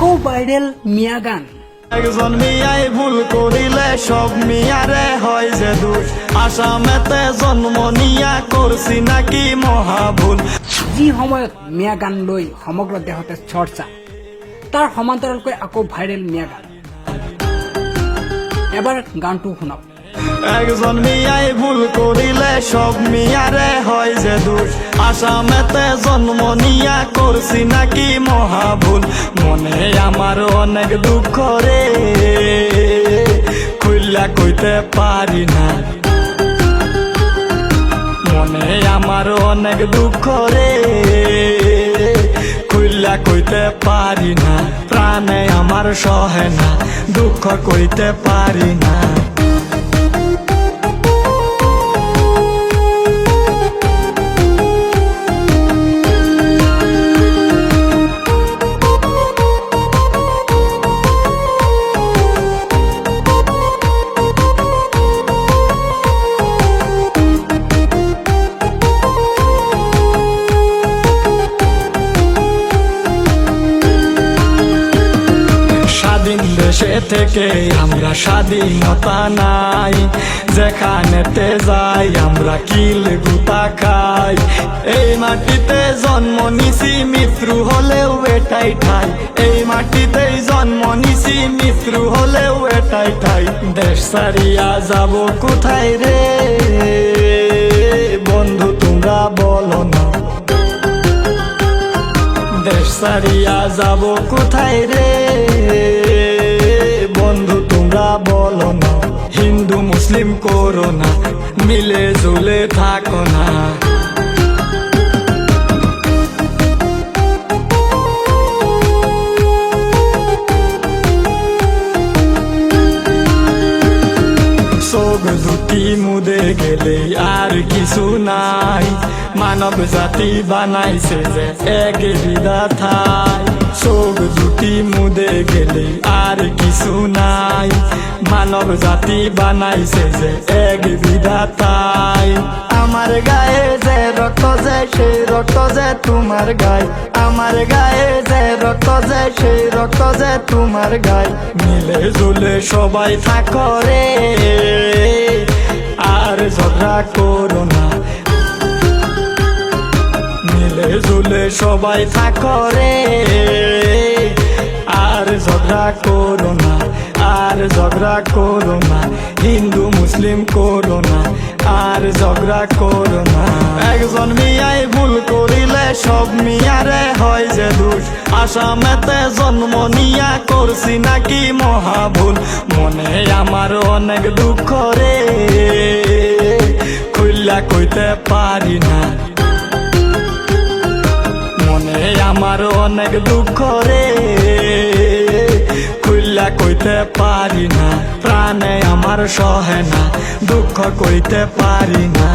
আকৌ ভাইৰেল মিয়া গান। একজন মিয়াই ভুল করিলে সব মিয়ারে হয় যে দোষ। আসামেতে জন্ম নিয়া করছি নাকি মহাভুল। যি সময়ত মিয়া গান লৈ সমগ্ৰ দেশতে চৰ্চা তাৰ সমান্তৰালকৈ আকৌ ভাইৰেল মিয়া গান। এবাৰ গানটো শুনক। একজন মিয়াই ভুল করিলে সব মিয়ারে হয় যে দোষ। আসামেতে জন্ম নিয়া করছি নাকি মহাভুল। মনে আমার অনেক দুঃখ রে খুললা কইতে পারি না। মনে আমার অনেক দুঃখ রে খুললা কইতে পারি না। প্রাণে আমার সহে না, দুঃখ কইতে পারি না। দেশে থেকে আমরা স্বাধীনতা নাই যেখানেতে যাই আমরা কিল গুতা খাই। এই মাটিতে জন্ম নিছি মৃত্যু হলেও এটাই ঠাই। এই মাটিতেই জন্ম নিছি মৃত্যু হলেও এটাই ঠাই। দেশ সারিয়া যাব কোথায় রে? বন্ধু, তোমরা বলো না। দেশ সারিয়া যাব কোথায় রে? তোমরা বলো না হিন্দু মুসলিম করো না মিলে জুলে থাকো না। চোখ দুটি মুদে গেলে আর কিছু নাই। মানব জাতি বানাইছে যে এক বিধাথায় চোখ দুটি মুদে গেলে আর কিছু নাই। মানব জাতি বানাইছে যে এক বিধাতাই। আমার গায়ে যে রক্ত যে সেই রক্ত যে তোমার গায়ে, আমার গায়ে যে রক্ত যে সেই রক্ত যে তোমার গায়ে। মিলে জুলে সবাই থাকো আর ঝগড়া করো না। মিলে জুলে সবাই থাকো আর ঝগড়া করো না, আর ঝগড়া করো না। হিন্দু, মুসলিম করো না। আর ঝগড়া করো না। একজন মিয়াই ভুল করিলে সব মিয়ারে হয় যে দোষ। আসামেতে জন্ম নিয়া করছি নাকি মহাভুল। মনে আমার অনেক দুঃখ রে খুললা কইতে পারি না। মনে আমার অনেক দুঃখ রে। কইতে পারি না প্রাণে আমার সহে না দুঃখ কইতে পারি না।